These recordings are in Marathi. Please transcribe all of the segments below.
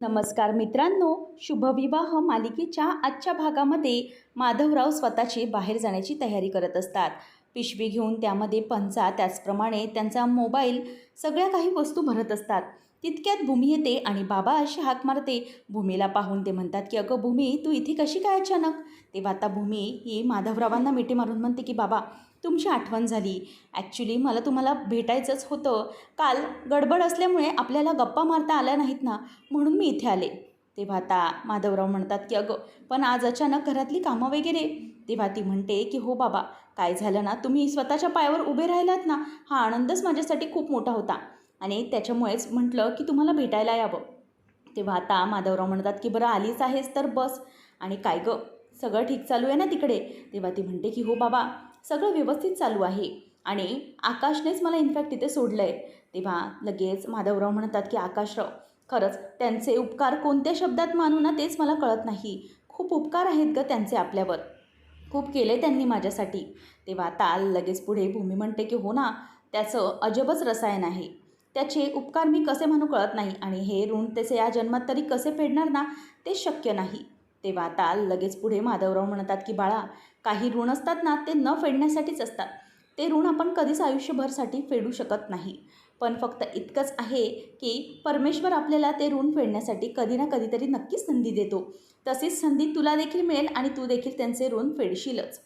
नमस्कार मित्रांनो शुभविवाह मालिकेच्या आजच्या भागामध्ये माधवराव स्वतःची बाहेर जाण्याची तयारी करत असतात. पिशवी घेऊन त्यामध्ये पंचा त्याचप्रमाणे त्यांचा मोबाईल सगळ्या काही वस्तू भरत असतात. तितक्यात भूमी येते आणि बाबा अशी हाक मारते. भूमीला पाहून ते म्हणतात की अगं भूमी तू इथे कशी काय अचानक? तेव्हा आता भूमी ही माधवरावांना मिठी मारून म्हणते की बाबा तुमची आठवण झाली. ॲक्च्युली मला तुम्हाला भेटायचंच होतं. काल गडबड असल्यामुळे आपल्याला गप्पा मारता आल्या नाहीत ना म्हणून मी इथे आले. तेव्हा आता माधवराव म्हणतात की अगं पण आज अचानक घरातली कामं वगैरे. तेव्हा ती म्हणते की हो बाबा काय झालं ना तुम्ही स्वतःच्या पायावर उभे राहिलात ना हा आनंदच माझ्यासाठी खूप मोठा होता. आणि त्याच्यामुळेच म्हटलं की तुम्हाला भेटायला यावं. तेव्हा आता माधवराव म्हणतात की बरं आलीच आहेस तर बस. आणि काय गं सगळं ठीक चालू आहे ना तिकडे? तेव्हा ती म्हणते की हो बाबा सगळं व्यवस्थित चालू आहे. आणि आकाशनेच मला इनफॅक्ट तिथे सोडलं आहे तेव्हा लगेच माधवराव म्हणतात की आकाशराव खरंच त्यांचे उपकार कोणत्या शब्दात मानू ना तेच मला कळत नाही. खूप उपकार आहेत ग त्यांचे आपल्यावर. खूप केले त्यांनी माझ्यासाठी. तेव्हा ताल लगेच पुढे भूमी म्हणते की हो ना त्याचं अजबच रसायन आहे. त्याचे उपकार मी कसे म्हणू कळत नाही. आणि हे ऋण त्याचे या जन्मात तरी कसे फेडणार ना ते शक्य नाही. तेव्हा आता लगेच पुढे माधवराव म्हणतात की बाळा काही ऋण असतात ना ते न फेडण्यासाठीच असतात. ते ऋण आपण कधीच आयुष्यभरसाठी फेडू शकत नाही. पण फक्त इतकंच आहे की परमेश्वर आपल्याला ते ऋण फेडण्यासाठी कधी ना कधीतरी नक्कीच संधी देतो. तशीच संधी तुला देखील मिळेल आणि तू देखील त्यांचे ऋण फेडशीलच.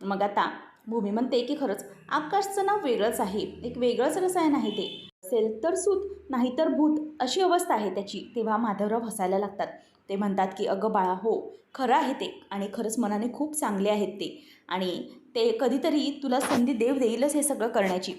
मग आता भूमी म्हणते की खरंच आकाशचं नाव वेगळंच आहे. एक वेगळंच रसायन आहे ते. असेल तर सूत नाहीतर भूत अशी अवस्था आहे त्याची. तेव्हा माधवराव हसायला लागतात. ते म्हणतात की अगं बाळा हो खरं आहे ते आणि खरंच मनाने खूप चांगले आहेत ते आणि ते कधीतरी तुला संधी देव देईलच हे सगळं करण्याची.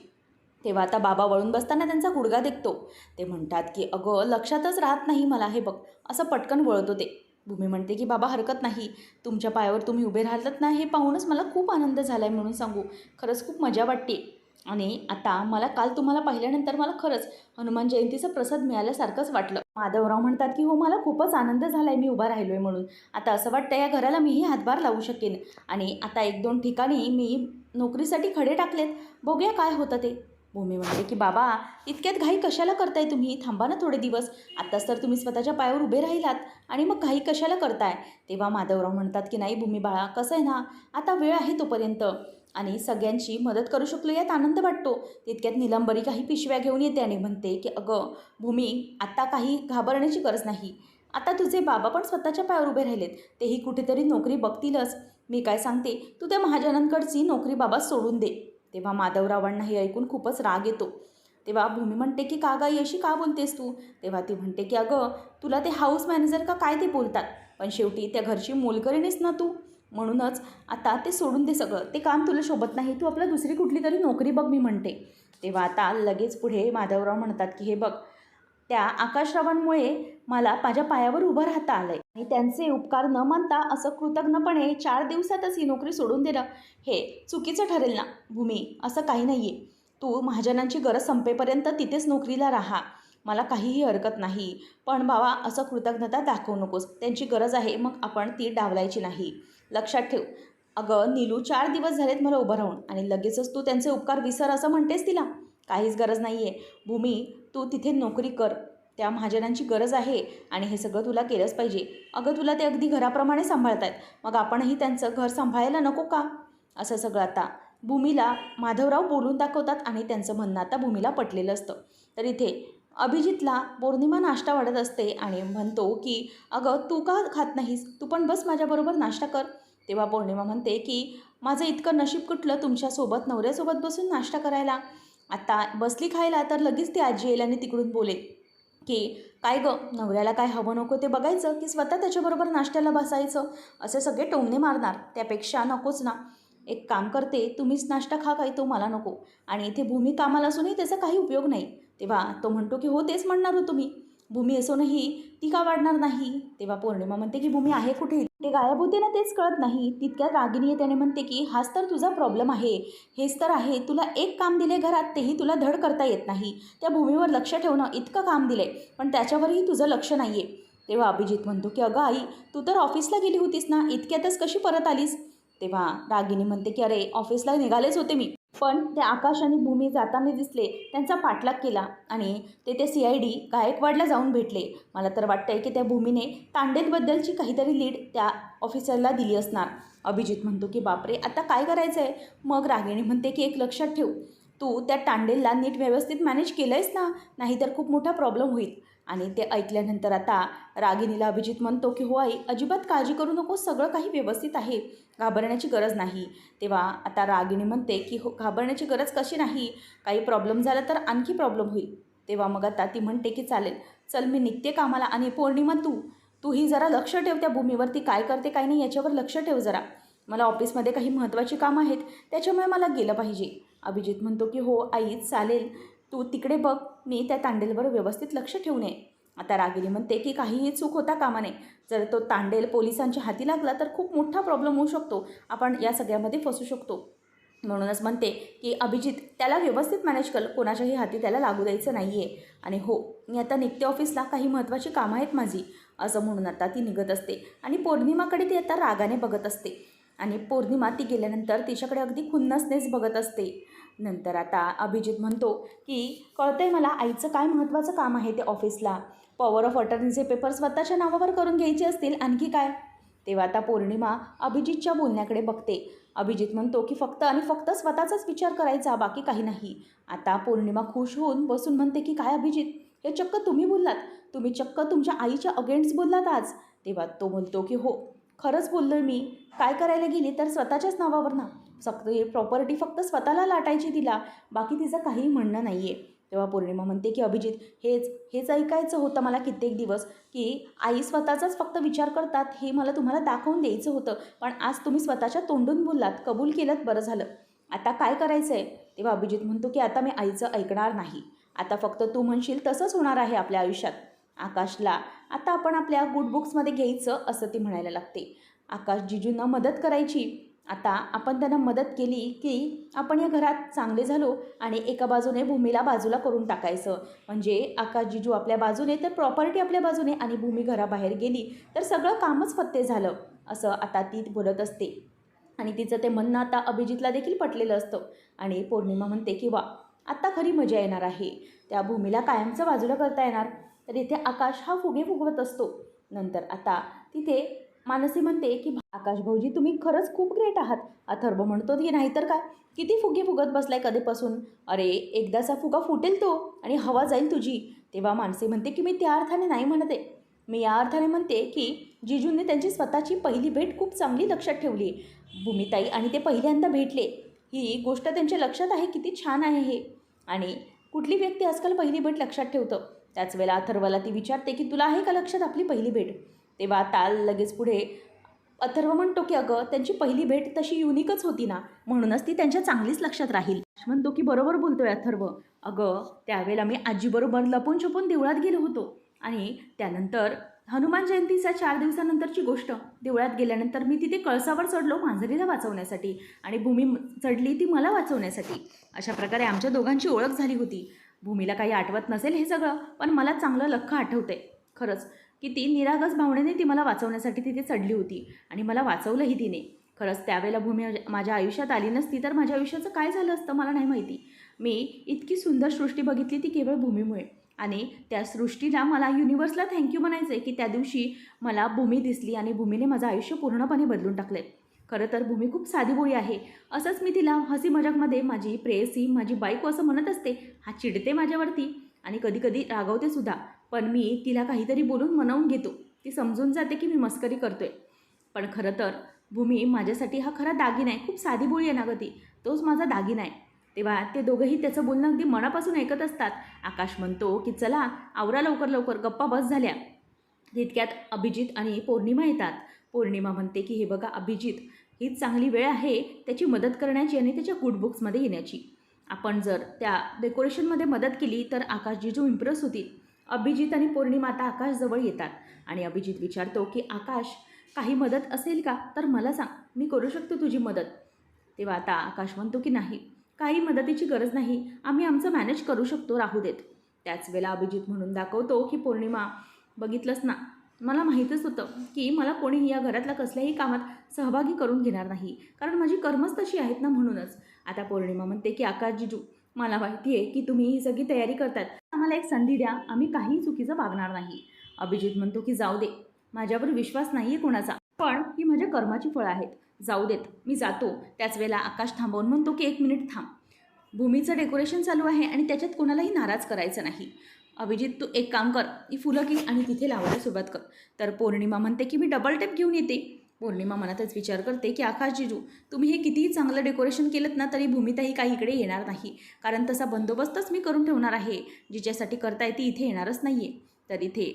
तेव्हा आता बाबा वळून बसताना त्यांचा गुडगा देखतो. ते म्हणतात की अगं लक्षातच राहत नाही मला हे बघ. असं पटकन वळत होते भूमी म्हणते की बाबा हरकत नाही. तुमच्या पायावर तुम्ही उभे राहतात ना हे पाहूनच मला खूप आनंद झाला आहे म्हणून सांगू. खरंच खूप मजा वाटते आणि आता मला काल तुम्हाला पाहिल्यानंतर मला खरंच हनुमान जयंतीचा प्रसाद मिळाल्यासारखंच वाटलं. माधवराव म्हणतात की हो मला खूपच आनंद झाला आहे मी उभा राहिलो आहे म्हणून. आता असं वाटतं या घराला मीही हातभार लावू शकेन. आणि आता एक दोन ठिकाणी मी नोकरीसाठी खडे टाकलेत. बघूया काय होतं ते. भूमी म्हणते की बाबा इतक्यात घाई कशाला करताय तुम्ही? थांबा ना थोडे दिवस. आत्ताच तर तुम्ही स्वतःच्या पायावर उभे राहिलात. आणि मग घाई कशाला करताय? तेव्हा माधवराव म्हणतात की नाही भूमी बाळा कसं आहे ना? आता वेळ आहे तोपर्यंत. आणि सगळ्यांची मदत करू शकलो यात आनंद वाटतो. तितक्यात निलंबरी काही पिशव्या घेऊन येते आणि म्हणते की अगं भूमी आत्ता काही घाबरण्याची गरज नाही. आता तुझे बाबा पण स्वतःच्या पायावर उभे राहिलेत. तेही कुठेतरी नोकरी बघतीलच. मी काय सांगते तू त्या महाजनांकडची नोकरी बाबा सोडून दे. तेव्हा माधवरावांना हे ऐकून खूपच राग येतो. तेव्हा भूमी म्हणते की का गाई अशी का बोलतेस तू? तेव्हा ती म्हणते की अगं तुला ते हाऊस मॅनेजर का काय ते बोलतात? पण शेवटी त्या घरची मोलकरीणीस ना तू. म्हणूनच आता ते सोडून दे सगळं. ते काम तुला शोभत नाही. तू आपलं दुसरी कुठली तरी नोकरी बघ मी म्हणते. तेव्हा आता लगेच पुढे माधवराव म्हणतात की हे बघ त्या आकाशरावांमुळे मला माझ्या पायावर उभं राहता आलं आहे आणि त्यांचे उपकार न मानता असं कृतज्ञपणे चार दिवसातच ही नोकरी सोडून देणं हे चुकीचं ठरेल ना? भूमी असं काही नाही आहे तू महाजनांची गरज संपेपर्यंत तिथेच नोकरीला राहा. मला काहीही हरकत नाही. पण बाबा असं कृतज्ञता दाखवू नकोस. त्यांची गरज आहे मग आपण ती डावलायची नाही. लक्षात ठेव. अगं नीलू चार दिवस झालेत मला उभं राहून आणि लगेचच तू त्यांचे उपकार विसर असं म्हणतेस तिला. काहीच गरज नाही आहे भूमी तू तिथे नोकरी कर. त्या महाजनांची गरज आहे आणि हे सगळं तुला केलंच पाहिजे. अगं तुला ते अगदी घराप्रमाणे सांभाळत आहेत मग आपणही त्यांचं घर सांभाळायला नको का? असं सगळं आता भूमीला माधवराव बोलून दाखवतात आणि त्यांचं म्हणणं आता भूमीला पटलेलं असतं. तर इथे अभिजितला पौर्णिमा नाश्ता वाढत असते आणि म्हणतो की अगं तू का खात नाहीस? तू पण बस माझ्याबरोबर नाश्ता कर. तेव्हा पौर्णिमा म्हणते की माझं इतकं नशीब कुठलं तुमच्यासोबत नवऱ्यासोबत बसून नाश्ता करायला? आता बसली खायला तर लगेच ती आजी येईल आणि तिकडून बोले की काय गं नवऱ्याला काय हवं नको ते बघायचं की स्वतः त्याच्याबरोबर नाश्त्याला बसायचं? असे सगळे टोमणे मारणार त्यापेक्षा नकोच ना. एक काम करते तुम्हीच नाश्ता खा काय तो मला नको. आणि इथे भूमी कामाला असूनही त्याचा काही उपयोग नाही. तेव्हा तो म्हणतो की हो तेच म्हणणार हो तुम्ही. भूमी असूनही ती का वाढणार नाही? तेव्हा पौर्णिमा म्हणते की भूमी आहे कुठे? ते गायब होते ना तेच कळत नाही. तितक्यात रागिनी त्याने म्हणते की हाच तर तुझा प्रॉब्लेम आहे. हेच तर आहे. तुला एक काम दिले घरात तेही तुला धड करता येत नाही. त्या भूमीवर लक्ष ठेवणं इतकं काम दिलं आहे पण त्याच्यावरही तुझं लक्ष नाही आहे तेव्हा अभिजित म्हणतो की अगं आई तू तर ऑफिसला गेली होतीस ना? इतक्यातच कशी परत आलीस? तेव्हा रागिनी म्हणते की अरे ऑफिसला निघालेच होते मी. पण ते आकाश आणि भूमी जाताना दिसले त्यांचा पाठलाग केला आणि ते ते सी आय डी गायकवाडला जाऊन भेटले. मला तर वाटतंय की त्या भूमीने तांडेलबद्दलची काहीतरी लीड त्या ऑफिसरला दिली असणार. अभिजित म्हणतो की बापरे आता काय करायचं आहे मग रागिणी म्हणते की एक लक्षात ठेव. तू त्या तांडेलला नीट व्यवस्थित मॅनेज केलं आहेस ना? नाहीतर खूप मोठा प्रॉब्लेम होईल. आणि ते ऐकल्यानंतर आता रागिणीला अभिजित म्हणतो की हो आई अजिबात काळजी करू नको सगळं काही व्यवस्थित आहे घाबरण्याची गरज नाही. तेव्हा आता रागिणी म्हणते की हो घाबरण्याची गरज कशी नाही? काही प्रॉब्लेम झाला तर आणखी प्रॉब्लेम होईल. तेव्हा मग आता ती म्हणते की चालेल चल मी निघते कामाला आणि पौर्णिमा तू तूही जरा लक्ष ठेव त्या भूमीवरती काय करते काय नाही याच्यावर लक्ष ठेव जरा. मला ऑफिसमध्ये काही महत्त्वाची कामं आहेत त्याच्यामुळे मला गेलं पाहिजे. अभिजित म्हणतो की हो आई चालेल तू तिकडे बघ मी त्या तांडेलवर व्यवस्थित लक्ष ठेवू नये. आता रागिनी म्हणते की काहीही चूक होता कामा नये जर तो तांडेल पोलिसांच्या हाती लागला तर खूप मोठा प्रॉब्लेम होऊ शकतो. आपण या सगळ्यामध्ये फसू शकतो. म्हणूनच म्हणते की अभिजित त्याला व्यवस्थित मॅनेज कर. कोणाच्याही हाती त्याला लागू द्यायचं नाही आहे आणि हो मी आता निघते ऑफिसला काही महत्त्वाची कामं आहेत माझी. असं म्हणून आता ती निघत असते. आणि पौर्णिमाकडे ती आता रागाने बघत असते. आणि पौर्णिमा ती गेल्यानंतर तिच्याकडे अगदी खुन्नसनेच बघत असते. नंतर आता अभिजित म्हणतो की कळतंय मला आईचं काय महत्त्वाचं काम आहे ते ऑफिसला. पॉवर ऑफ अटर्नीचे पेपर स्वतःच्या नावावर करून घ्यायचे असतील आणखी काय? तेव्हा आता पौर्णिमा अभिजितच्या बोलण्याकडे बघते. अभिजित म्हणतो की फक्त आणि फक्त स्वतःचाच विचार करायचा बाकी काही नाही. आता पौर्णिमा खुश होऊन बसून म्हणते की काय अभिजित हे चक्क तुम्ही बोललात. तुम्ही चक्क तुमच्या आईच्या अगेन्स्ट बोललात आज. तेव्हा तो बोलतो की हो खरंच बोललो मी. काय करायला गेली तर स्वतःच्याच नावावर ना. फक्त प्रॉपर्टी फक्त स्वतःला लाटायची तिला. बाकी तिचं काही म्हणणं नाही आहे तेव्हा पौर्णिमा म्हणते की अभिजित हेच हेच ऐकायचं होतं मला कित्येक दिवस की आई स्वतःचाच फक्त विचार करतात. हे मला तुम्हाला दाखवून द्यायचं होतं. पण आज तुम्ही स्वतःच्या तोंडून बोललात. कबूल केलं बरं झालं. आता काय करायचं आहे तेव्हा अभिजित म्हणतो की आता मी आईचं ऐकणार नाही. आता फक्त तू म्हणशील तसंच होणार आहे आपल्या आयुष्यात. आकाशला आता आपण आपल्या गुड बुक्समध्ये घ्यायचं असं ती म्हणायला लागते. आकाश जिजूंना मदत करायची. आता आपण त्यांना मदत केली की आपण या घरात चांगले झालो आणि एका बाजूने भूमीला बाजूला करून टाकायचं. म्हणजे आकाश जिजू आपल्या बाजूने तर प्रॉपर्टी आपल्या बाजूने आणि भूमी घराबाहेर गेली तर सगळं कामच फत्ते झालं असं आता ती बोलत असते. आणि तिचं ते म्हणणं आता अभिजितला देखील पटलेलं असतं. आणि पौर्णिमा म्हणते की वा आत्ता खरी मजा येणार आहे. त्या भूमीला कायमचं बाजूला करता येणार. तर इथे आकाश हा फुगे फुगवत असतो. नंतर आता तिथे मानसी म्हणते की आकाश भाऊजी तुम्ही खरंच खूप ग्रेट आहात. अथर्व म्हणतो की नाहीतर काय? किती फुगे फुगत बसलाय कधीपासून? अरे एकदाचा फुगा फुटेल तो आणि हवा जाईल तुझी. तेव्हा मानसी म्हणते की मी त्या अर्थाने नाही म्हणते मी या अर्थाने म्हणते की जिजूंनी त्यांची स्वतःची पहिली भेट खूप चांगली लक्षात ठेवली. भूमिताई आणि ते पहिल्यांदा भेटले. ही गोष्ट त्यांच्या लक्षात आहे किती छान आहे हे. आणि कुठली व्यक्ती आजकाल पहिली भेट लक्षात ठेवतं? त्याच वेळेला अथर्वला ती विचारते की तुला आहे का लक्षात आपली पहिली भेट? तेव्हा ताल लगेच पुढे अथर्व म्हणतो की अगं त्यांची पहिली भेट तशी युनिकच होती ना म्हणूनच ती त्यांच्या चांगलीच लक्षात राहील. म्हणतो की बरोबर बोलतोय अथर्व. अगं त्यावेळेला मी आजीबरोबर लपून छपून देवळात गेलो होतो आणि त्यानंतर हनुमान जयंतीच्या चार दिवसानंतरची गोष्ट. देवळात गेल्यानंतर मी तिथे कळसावर चढलो मांजरीला वाचवण्यासाठी आणि भूमी चढली ती मला वाचवण्यासाठी. अशा प्रकारे आमच्या दोघांची ओळख झाली होती. भूमीला काही आठवत नसेल हे सगळं पण मला चांगलं लख्ख आठवते. खरंच की ती निरागस भावनेने ती मला वाचवण्यासाठी तिथे चढली होती आणि मला वाचवलंही तिने. खरंच त्यावेळेला भूमी माझ्या आयुष्यात आली नसती तर माझ्या आयुष्याचं काय झालं असतं मला नाही माहिती. मी इतकी सुंदर सृष्टी बघितली ती केवळ भूमीमुळे. आणि त्या सृष्टीला मला युनिवर्सला थँक्यू म्हणायचं आहे की त्या दिवशी मला भूमी दिसली आणि भूमीने माझं आयुष्य पूर्णपणे बदलून टाकले खरं तर भूमी खूप साधीबोळी आहे. असंच मी तिला हसी मजाकमध्ये माझी प्रेयसी माझी बायको असं म्हणत असते हा चिडते माझ्यावरती आणि कधी कधी रागवते सुद्धा. पण मी तिला काहीतरी बोलून मनवून घेतो. ती समजून जाते की मी मस्करी करतोय. पण खरं तर भूमी माझ्यासाठी हा खरा दागिना आहे. खूप साधी बोळी आहे ना गं ती. तोच माझा दागिना आहे. तेव्हा ते दोघंही त्याचं बोलणं अगदी मनापासून ऐकत असतात. आकाश म्हणतो की चला आवरा लवकर लवकर गप्पा बस झाल्या. तितक्यात अभिजित आणि पौर्णिमा येतात. पौर्णिमा म्हणते की हे बघा अभिजित हीच चांगली वेळ आहे त्याची मदत करण्याची आणि त्याच्या गुड बुक्समध्ये येण्याची. आपण जर त्या डेकोरेशनमध्ये मदत केली तर आकाशजीजू इम्प्रेस होतील. अभिजित आणि पौर्णिमा आता आकाशजवळ येतात आणि अभिजित विचारतो की आकाश काही मदत असेल का? तर मला सांग मी करू शकतो तुझी मदत. तेव्हा आता आकाश म्हणतो की नाही काही मदतीची गरज नाही आम्ही आमचं मॅनेज करू शकतो राहू देत. त्याच वेळेला अभिजित म्हणून दाखवतो की पौर्णिमा बघितलंच ना मला माहीतच होतं की मला कोणीही या घरातल्या कसल्याही कामात सहभागी करून घेणार नाही. कारण माझी कर्मच तशी आहेत ना म्हणूनच. आता पौर्णिमा म्हणते की आकाशजीजू मला माहिती आहे की तुम्ही ही सगळी तयारी करतात. आम्हाला एक संधी द्या आम्ही काही चुकीचं वागणार नाही. अभिजित म्हणतो की जाऊ दे माझ्यावर विश्वास नाही आहे कोणाचा. पण ही माझ्या कर्माची फळं आहेत. जाऊ देत मी जातो. त्याच वेळेला आकाश थांबवून म्हणतो की एक मिनिट थांब. भूमीचं डेकोरेशन चालू आहे आणि त्याच्यात कोणालाही नाराज करायचं नाही. अभिजित तू एक काम कर ही फुलं घे आणि तिथे लावायला सुरुवात कर. तर पौर्णिमा म्हणते की मी डबल टेप घेऊन येते. पौर्णिमा मनातच विचार करते की आकाश जिजू तुम्ही हे कितीही चांगलं डेकोरेशन केलं ना तरी भूमिताही काही इकडे येणार नाही. कारण तसा बंदोबस्तच मी करून ठेवणार आहे. जिच्यासाठी करताय ती इथे येणारच नाही आहे तर इथे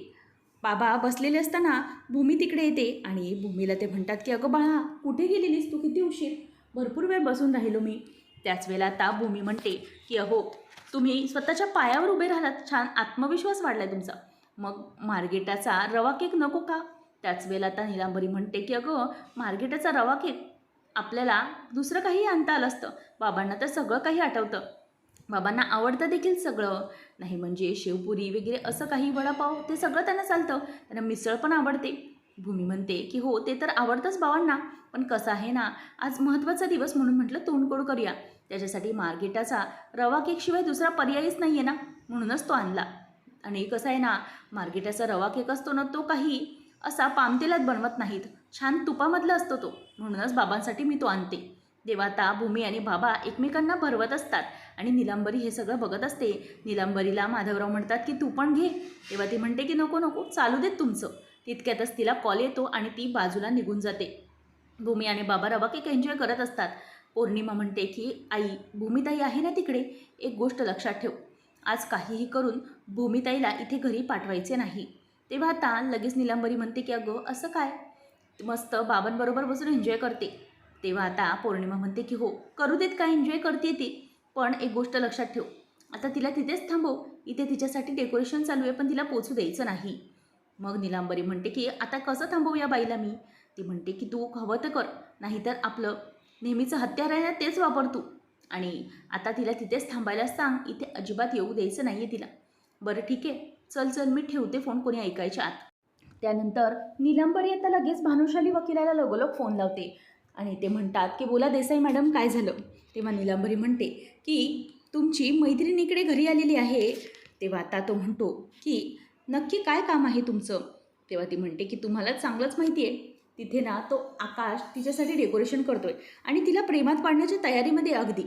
बाबा बसलेले असताना भूमी तिकडे येते आणि भूमीला ते म्हणतात की अगं बाळा कुठे गेलेलीस? तू किती उशीर? भरपूर वेळ बसून राहिलो मी. त्याच वेळेला आता भूमी म्हणते की अहो तुम्ही स्वतःच्या पायावर उभे राहिलात. छान आत्मविश्वास वाढलाय तुमचा. मग मार्गेटाचा रवा केक नको का? त्याच वेळेला आता निलांबरी म्हणते की अगं मार्गेटाचा रवा केक आपल्याला दुसरं काही आणता आलं असतं. बाबांना तर सगळं काही आठवतं. बाबांना आवडतं देखील सगळं. नाही म्हणजे शेवपुरी वगैरे असं काही वडापाव ते सगळं त्यांना चालतं. त्यांना मिसळ पण आवडते. भूमी म्हणते की हो ते तर आवडतंच बाबांना पण कसं आहे ना आज महत्त्वाचा दिवस म्हणून म्हटलं तोंडकोड करूया. त्याच्यासाठी मार्गेटाचा रवा केकशिवाय दुसरा पर्यायच नाही आहे ना म्हणूनच तो आणला. आणि कसं आहे ना मार्गेटाचा रवा केक असतो ना तो काही असा पामतेलात बनवत नाहीत. छान तुपामधला असतो तो म्हणूनच बाबांसाठी मी तो आणते. देवाता भूमी आणि बाबा एकमेकांना भरवत असतात. आणि निलांबरी हे सगळं बघत असते. निलांबरीला माधवराव म्हणतात की तू पण घे. तेव्हा ती म्हणते की नको नको चालू देत तुमचं. तितक्यातच तिला कॉल येतो आणि ती बाजूला निघून जाते. भूमी आणि बाबा रवा केक एन्जॉय करत असतात. पौर्णिमा म्हणते की आई भूमिताई आहे ना तिकडे? एक गोष्ट लक्षात ठेव. आज काहीही करून भूमिताईला इथे घरी पाठवायचे नाही. तेव्हा आता लगेच निलांबरी म्हणते की अगं असं काय? मस्त बाबांबरोबर बसून एन्जॉय करते. तेव्हा आता पौर्णिमा म्हणते की हो करू देत काय एन्जॉय करते ती? पण एक गोष्ट लक्षात ठेव. आता तिला तिथेच थांबव. इथे तिच्यासाठी डेकोरेशन चालू आहे पण तिला पोचू द्यायचं नाही. मग निलांबरी म्हणते की आता कसं थांबवू या बाईला मी? ती म्हणते की तू हवं तर कर नाहीतर आपलं नेहमीचं हत्यार आहे ना तेच वापर तू. आणि आता तिला तिथेच थांबायला सांग इथे अजिबात येऊ द्यायचं नाही आहे तिला. बरं ठीक आहे. चल चल मी ठेवते फोन कोणी ऐकायच्या आत. त्यानंतर निलांबरी आता लगेच भानुशाली वकिलाला लगोलग फोन लावते. आणि ते म्हणतात की बोला देसाई मॅडम काय झालं? तेव्हा निलांबरी म्हणते की तुमची मैत्रीण इकडे घरी आलेली आहे. तेव्हा आता तो म्हणतो की नक्की काय काम आहे तुमचं? तेव्हा ती म्हणते की तुम्हाला चांगलंच माहिती आहे तिथे ना तो आकाश तिच्यासाठी डेकोरेशन करतोय आणि तिला प्रेमात पाडण्याच्या तयारीमध्ये अगदी.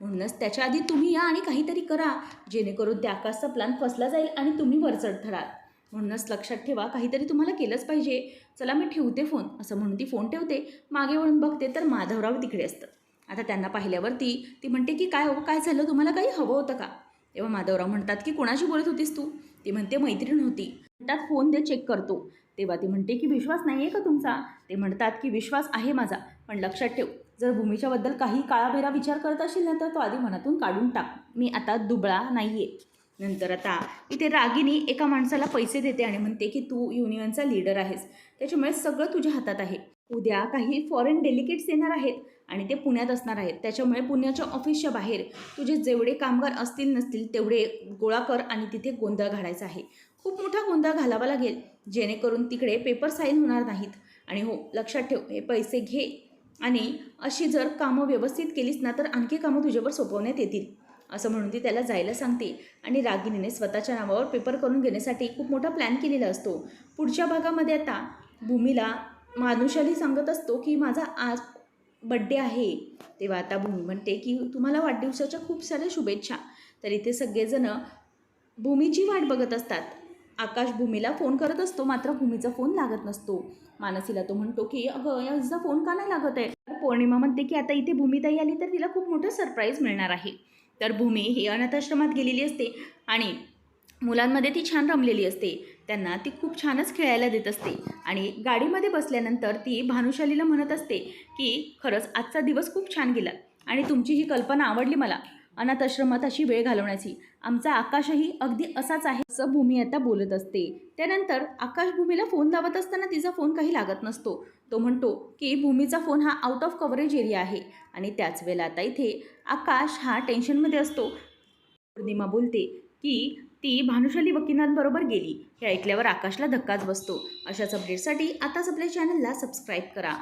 म्हणूनच त्याच्या आधी तुम्ही या आणि काहीतरी करा जेणेकरून त्या आकाशचा प्लॅन फसला जाईल आणि तुम्ही वरचढ ठराल. म्हणूनच लक्षात ठेवा काहीतरी तुम्हाला केलंच पाहिजे. चला मी ठेवते फोन असं म्हणून ती फोन ठेवते. मागे वळून बघते तर माधवराव तिकडे असतं. आता त्यांना पाहिल्यावरती ती म्हणते की काय हो काय झालं? तुम्हाला काही हवं होतं का? तेव्हा माधवराव म्हणतात की कोणाशी बोलत होतीस तू? ती म्हणते मैत्रीण होती. म्हणतात फोन दे चेक करतो. तेव्हा ती म्हणते की विश्वास नाही आहे का तुमचा? ते म्हणतात की विश्वास आहे माझा पण लक्षात ठेव जर भूमीच्याबद्दल काही काळाभेरा विचार करत असेल ना तर तो आधी मनातून काढून टाक. मी आता दुबळा नाही आहे नंतर आता इथे रागिनी एका माणसाला पैसे देते आणि म्हणते की तू युनियनचा लीडर आहेस. त्याच्यामुळे सगळं तुझ्या हातात आहे. उद्या काही फॉरेन डेलिगेट्स येणार आहेत. आणि ते पुण्यात असणार आहेत. त्याच्यामुळे पुण्याच्या ऑफिसच्या बाहेर तुझे जेवढे कामगार असतील नसतील तेवढे गोळा कर आणि तिथे गोंधळ घालायचा आहे. खूप मोठा गोंधळ घालावा लागेल जेणेकरून तिकडे पेपर साईन होणार नाहीत. आणि हो लक्षात ठेव हे पैसे घे आणि अशी जर कामं व्यवस्थित केलीस ना तर आणखी कामं तुझ्यावर सोपवण्यात येतील. असं म्हणून ती त्याला जायला सांगते. आणि रागिनीने स्वतःच्या नावावर पेपर करून घेण्यासाठी खूप मोठा प्लॅन केलेला असतो. पुढच्या भागामध्ये आता भूमीला मानुषाली सांगत असतो की माझा आज बड्डे आहे तेव्हा आता भूमी म्हणते की तुम्हाला वाढदिवसाच्या खूप साऱ्या शुभेच्छा. तर इथे सगळेजणं भूमीची वाट बघत असतात. आकाश भूमीला फोन करत असतो मात्र भूमीचा फोन लागत नसतो. मानसीला तो म्हणतो की अगं याचा फोन का नाही लागत आहे? तर पौर्णिमा म्हणते की आता इथे भूमिताई आली तर तिला खूप मोठं सरप्राईज मिळणार आहे. तर भूमी ही अनाथाश्रमात गेलेली असते आणि मुलांमध्ये ती छान रमलेली असते. त्यांना ती खूप छानच खेळायला देत असते. आणि गाडीमध्ये बसल्यानंतर ती भानुशालीला म्हणत असते की खरंच आजचा दिवस खूप छान गेला आणि तुमची ही कल्पना आवडली मला. अनाथ आश्रमात अशी वेळ घालवण्याची. आमचा आकाशही अगदी असाच आहे असं भूमी आता बोलत असते. त्यानंतर आकाश भूमीला फोन लावत असताना तिचा फोन काही लागत नसतो. तो म्हणतो की भूमीचा फोन हा आउट ऑफ कव्हरेज एरिया आहे. आणि त्याच वेळेला आता इथे आकाश हा टेन्शनमध्ये असतो. पौर्णिमा बोलते की ती भानुशाली वकिलांबरोबर गेली. हे ऐकल्यावर आकाशला धक्काच बसतो. अशाच अपडेटसाठी आताच आपल्या चॅनलला सबस्क्राईब करा.